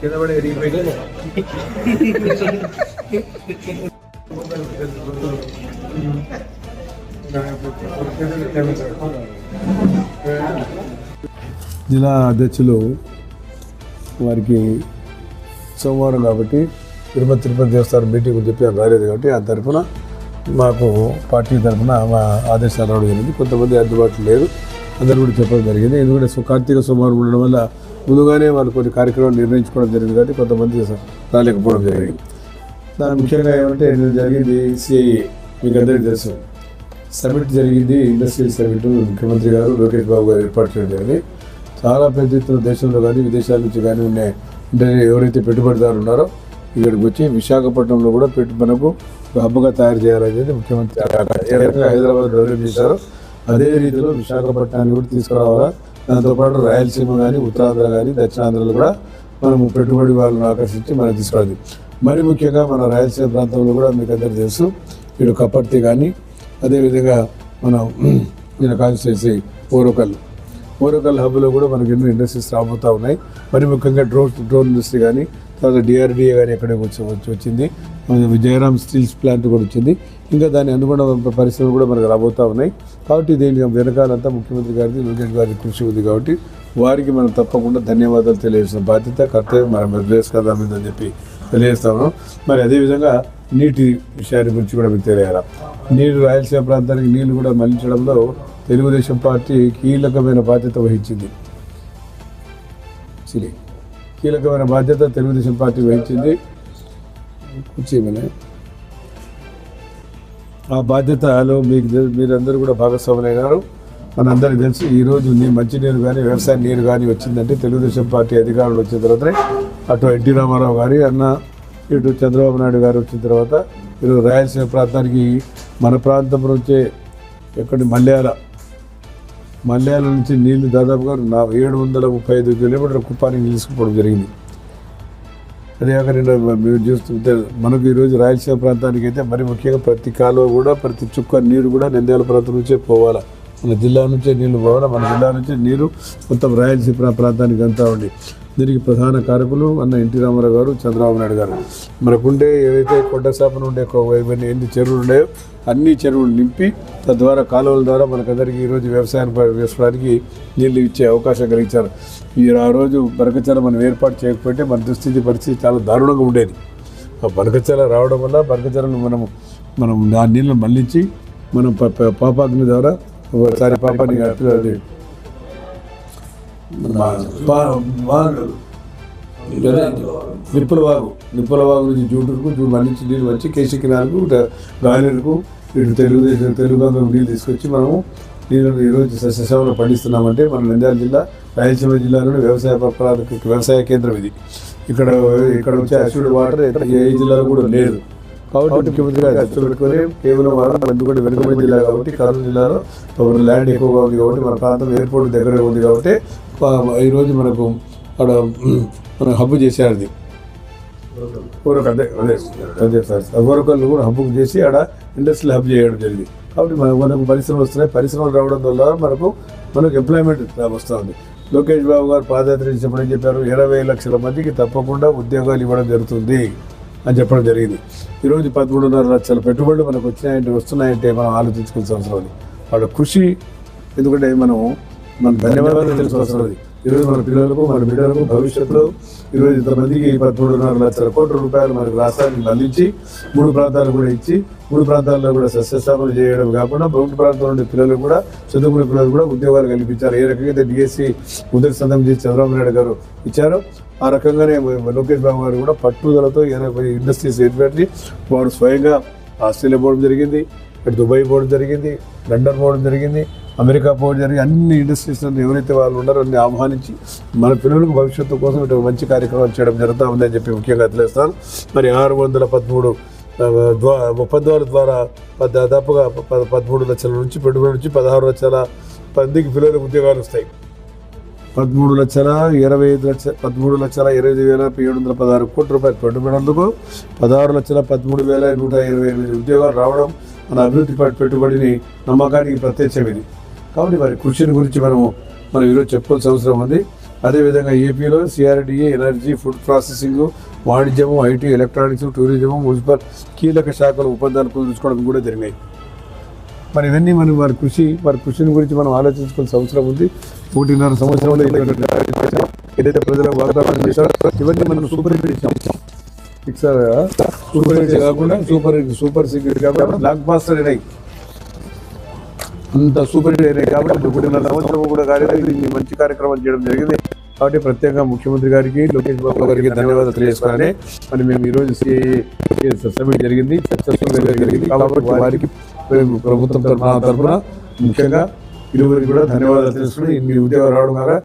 కింద పడి ఎరిగిపోయి జిల్లా అధ్యక్షులు వారికి సోమవారం కాబట్టి తిరుపతి తిరుపతి దేవస్థానం మీటింగ్ అని చెప్పి ఆయన రాలేదు కాబట్టి ఆ తరఫున మాకు పార్టీ తరఫున మా ఆదేశాలు రావడం జరిగింది. కొంతమంది అందుబాటులో లేరు. అందరూ కూడా చెప్పడం జరిగింది. ఎందుకంటే కార్తీక సోమవారం ఉండడం వల్ల ముందుగానే వాళ్ళు కొన్ని కార్యక్రమాలు నిర్ణయించుకోవడం జరిగింది కాబట్టి కొంతమంది రాలేకపోవడం జరిగింది. దాని ముఖ్యంగా ఏమంటే నేను జరిగింది సిఐఏ మీకు అందరికీ తెలుసు. సమిట్ జరిగింది ఇండస్ట్రియల్ సమిట్ ముఖ్యమంత్రి గారు లోకేష్ బాబు గారు ఏర్పాటు చేయడం జరిగింది. చాలా పెద్ద ఎత్తున దేశంలో కానీ విదేశాల నుంచి కానీ ఉండే అంటే ఎవరైతే పెట్టుబడిదారులు ఉన్నారో ఇక్కడికి వచ్చి విశాఖపట్నంలో కూడా పెట్టు మనకు హబ్బగా తయారు చేయాలనేది ముఖ్యమంత్రి హైదరాబాద్ డెవలప్ చేశారో. అదే రీతిలో విశాఖపట్నాన్ని కూడా తీసుకురావాలా? దాంతోపాటు రాయలసీమ కానీ ఉత్తరాంధ్ర కానీ దక్షిణాంధ్రలో కూడా మనము పెట్టుబడి వాళ్ళని ఆకర్షించి మనం తీసుకురావాలి. మరి ముఖ్యంగా మన రాయలసీమ ప్రాంతంలో కూడా మీకు అందరు తెలుసు ఇటు కప్పర్తి కానీ అదేవిధంగా మనం ఈయన కాన్స్టిట్యూన్సీ ఓరోకల్. ఓరోకల్ హబ్లో కూడా మనకి ఎన్నో ఇండస్ట్రీస్ రాబోతూ ఉన్నాయి. మరి ముఖ్యంగా డ్రోన్ డ్రోన్ ఇండస్ట్రీ కానీ తర్వాత డిఆర్డిఏ కానీ ఎక్కడ వచ్చి వచ్చింది. విజయరామ్ స్టీల్స్ ప్లాంట్ కూడా వచ్చింది. ఇంకా దాని అనుగుణ పరిశ్రమలు కూడా మనకు రాబోతూ ఉన్నాయి. కాబట్టి దీని వెనకాలంతా ముఖ్యమంత్రి గారిది లోకేష్ గారి కృషి ఉంది కాబట్టి వారికి మనం తప్పకుండా ధన్యవాదాలు తెలియజేసిన బాధ్యత కర్తవ్యం మనం నిర్దేశ కదా అని చెప్పి తెలియజేస్తాము మరి అదేవిధంగా నీటి విషయాన్ని గురించి కూడా మీకు తెలియాలి? నీరు రాయలసీమ ప్రాంతానికి నీళ్ళు కూడా మళ్ళించడంలో తెలుగుదేశం పార్టీ కీలకమైన బాధ్యత వహించింది. కీలకమైన బాధ్యత తెలుగుదేశం పార్టీ వహించింది. కూర్చోమని. ఆ బాధ్యతలో మీకు మీరందరూ కూడా భాగస్వాములైనారు. మనందరికీ తెలుసు ఈరోజు నీ మంచినీరు కానీ వ్యవసాయ నీరు కానీ వచ్చిందంటే తెలుగుదేశం పార్టీ అధికారులు వచ్చిన తర్వాతనే అటు ఎన్టీ రామారావు గారి అన్న ఇటు చంద్రబాబు నాయుడు గారు వచ్చిన తర్వాత ఈరోజు రాయలసీమ ప్రాంతానికి మన ప్రాంతం నుంచే ఎక్కడి మల్యాల మల్యాల నుంచి నీళ్ళు దాదాపుగా నా ఏడు వందల ముప్పై ఐదు కిలోమీటర్ల కుప్పానికి తీసుకుపోవడం జరిగింది. అదే నిన్న మీరు చూస్తుంటే మనకు ఈరోజు రాయలసీమ ప్రాంతానికి అయితే మరి ముఖ్యంగా ప్రతి కాలువ కూడా ప్రతి చుక్క నీరు కూడా నంద్యాల ప్రాంతం నుంచే పోవాలా? మన జిల్లా నుంచే నీళ్ళు పోవాలా? మన జిల్లా నుంచే నీరు మొత్తం రాయలసీమ ప్రా- ప్రాంతానికి అంతా ఉండి. దీనికి ప్రధాన కారకులు అన్న ఎన్టీ రామారావు గారు చంద్రబాబు నాయుడు గారు. మనకుండే ఏవైతే కొండసాపన ఉండే కొ- ఇవన్నీ ఎన్ని చెరువులు ఉన్నాయో అన్ని చెరువులు నింపి తద్వారా కాలువల ద్వారా మనకందరికీ ఈరోజు వ్యవసాయం వేసుకోవడానికి నీళ్ళు ఇచ్చే అవకాశం కలిగించారు. ఈ ఆ రోజు బరకచల మనం ఏర్పాటు చేయకపోతే మన దుస్థితి పరిస్థితి చాలా దారుణంగా ఉండేది. ఆ బరకచల రావడం వల్ల బరకచలను మనం మనం ఆ నీళ్ళను మళ్ళించి మనం పాపాగ్ని ద్వారా ఒకసారి పాపాన్ని అది నిప్పులవాగు వాగు. నుంచి జూటూరుకు జూ మళ్ళీ నీళ్ళు వచ్చి కేశకినాలకు గాలిలకు ఇటు తెలుగుదేశం తెలుగు నీళ్ళు తీసుకొచ్చి మనము నీళ్ళను ఈరోజు సస్యశామలు పండిస్తున్నామంటే మన నంద్యాల జిల్లా రాయలసీమ జిల్లాలోని వ్యవసాయ ప్రాంత వ్యవసాయ కేంద్రం ఇది ఇక్కడ ఇక్కడ వచ్చే అశ్వుడు వాటర్ ఇక్కడ ఏ జిల్లాలో కూడా లేదు కాబట్టి ముఖ్యమంత్రి గారు పెట్టుకొని కేవలం వారం ఎందుకంటే వెనుకబడి జిల్లా కాబట్టి కర్నూలు జిల్లాలో ల్యాండ్ ఎక్కువగా ఉంది కాబట్టి మన ప్రాంతం ఎయిర్పోర్ట్ దగ్గర ఉంది కాబట్టి ఈరోజు మనకు అక్కడ మన హబ్బు చేశారు అది ఊరకు అదే అదే అదే సార్. ఊరకల్లు కూడా హబ్బు చేసి ఆడ ఇండస్ట్రియల్ హబ్ చేయడం జరిగింది. కాబట్టి మన మనకు పరిశ్రమలు వస్తున్నాయి. పరిశ్రమలు రావడం వల్ల మనకు మనకు ఎంప్లాయ్మెంట్ వస్తూ ఉంది లోకేష్ బాబు గారు పాదయాత్ర చేసినప్పుడు ఏం చెప్పారు? ఇరవై లక్షల మందికి తప్పకుండా ఉద్యోగాలు ఇవ్వడం జరుగుతుంది. అని చెప్పడం జరిగింది. ఈరోజు పదమూడున్నర లక్షల పెట్టుబడులు మనకు వచ్చినాయంటే వస్తున్నాయంటే మనం ఆలోచించుకోవాల్సిన అవసరం ఉంది. వాళ్ళ కృషి ఎందుకంటే మనం మన ధన్యవాదాలు తెలుసుకోవాల్సిన ఉంది. ఈరోజు మన పిల్లలకు మన బిడ్డలకు భవిష్యత్తులో ఈరోజు ఇంతమందికి పదమూడున్నర లక్షల కోట్ల రూపాయలు మనకు రాష్ట్రానికి అందించి మూడు ప్రాంతాలు కూడా ఇచ్చి మూడు ప్రాంతాల్లో కూడా సస్యస్థాపన చేయడం కాకుండా బౌండ్ ప్రాంతంలో ఉండే పిల్లలు కూడా చదువుకునే పిల్లలు కూడా ఉద్యోగాలు కల్పించారు ఏ రకంగా అయితే డిఎస్సి ఉదయ సందం చేసి చంద్రబాబు నాయుడు గారు ఇచ్చారో ఆ రకంగానే లోకేష్ బాబు గారు కూడా పట్టుదలతో ఇరవై ఇండస్ట్రీస్ ఏర్పడి వారు స్వయంగా ఆస్ట్రేలియా పోవడం జరిగింది ఇటు దుబాయ్ పోవడం జరిగింది లండన్ పోవడం జరిగింది అమెరికా పోవడం జరిగింది. అన్ని ఇండస్ట్రీస్ ఎవరైతే వాళ్ళు ఉన్నారో అన్ని ఆహ్వానించి మన పిల్లలకు భవిష్యత్తు కోసం ఇటు మంచి కార్యక్రమాలు చేయడం జరుగుతూ ఉందని చెప్పి ముఖ్యంగా తెలియస్తాను మరి ఆరు వందల పదమూడు ఒప్పందాల ద్వారా దాదాపుగా పదమూడు లక్షల నుంచి పెట్టుబడి నుంచి పదహారు లక్షల మందికి పిల్లలకు ఉద్యోగాలు వస్తాయి. పదమూడు లక్షల ఇరవై ఐదు లక్షల పదమూడు లక్షల ఇరవై ఐదు వేల ఏడు వందల పదహారు కోట్ల రూపాయలు పెట్టుబడులకు పదహారు లక్షల పదమూడు వేల నూట ఇరవై ఎనిమిది ఉద్యోగాలు రావడం మన అభివృద్ధి పెట్టుబడిని నమ్మకానికి ప్రత్యక్షమైంది. కాబట్టి మరి కృషిని గురించి మనము మనం ఈరోజు చెప్పుకోవాల్సిన అవసరం ఉంది. అదేవిధంగా ఏపీలో సిఆర్డిఏ ఎనర్జీ ఫుడ్ ప్రాసెసింగ్ వాణిజ్యము ఐటీ ఎలక్ట్రానిక్స్ టూరిజం మున్సిపల్ కీలక శాఖలు ఒప్పందాలు కుదుర్చుకోవడం కూడా జరిగినాయి. మరి ఇవన్నీ మనం వారి కృషి వారి కృషిని గురించి మనం ఆలోచించుకోవాల్సిన అవసరం ఉంది. ఒకటిన్నర సంవత్సరంలో ఏదైతే ప్రజలకు వాగ్దానం చేశారో ఇవన్నీ మనం సూపర్ హిట్ ఫిక్సర్ సూపర్ హిట్ కాకుండా సూపర్ సూపర్ సీక్రెట్ కాకుండా బ్లాక్ బాస్టర్ అయినాయి. అంత సూపర్ హిట్ అయినాయి కాబట్టి ఒకటిన్నర సంవత్సరం కూడా కాలేదు. ఇన్ని మంచి కార్యక్రమాలు చేయడం జరిగింది. కాబట్టి ప్రత్యేకంగా ముఖ్యమంత్రి గారికి లోకేష్ బాబు గారికి ధన్యవాదాలు తెలియజేసుకోవాలని మరి మేము ఈరోజు రోజు సిఐ జరిగింది. సక్సెస్ఫుల్గా జరిగింది. కాబట్టి వారికి ప్రభుత్వం తరఫున తరఫున ముఖ్యంగా ఇరువురికి కూడా ధన్యవాదాలు తెలుసుకుని ఇన్ని ఉద్యోగాలు రావడం ద్వారా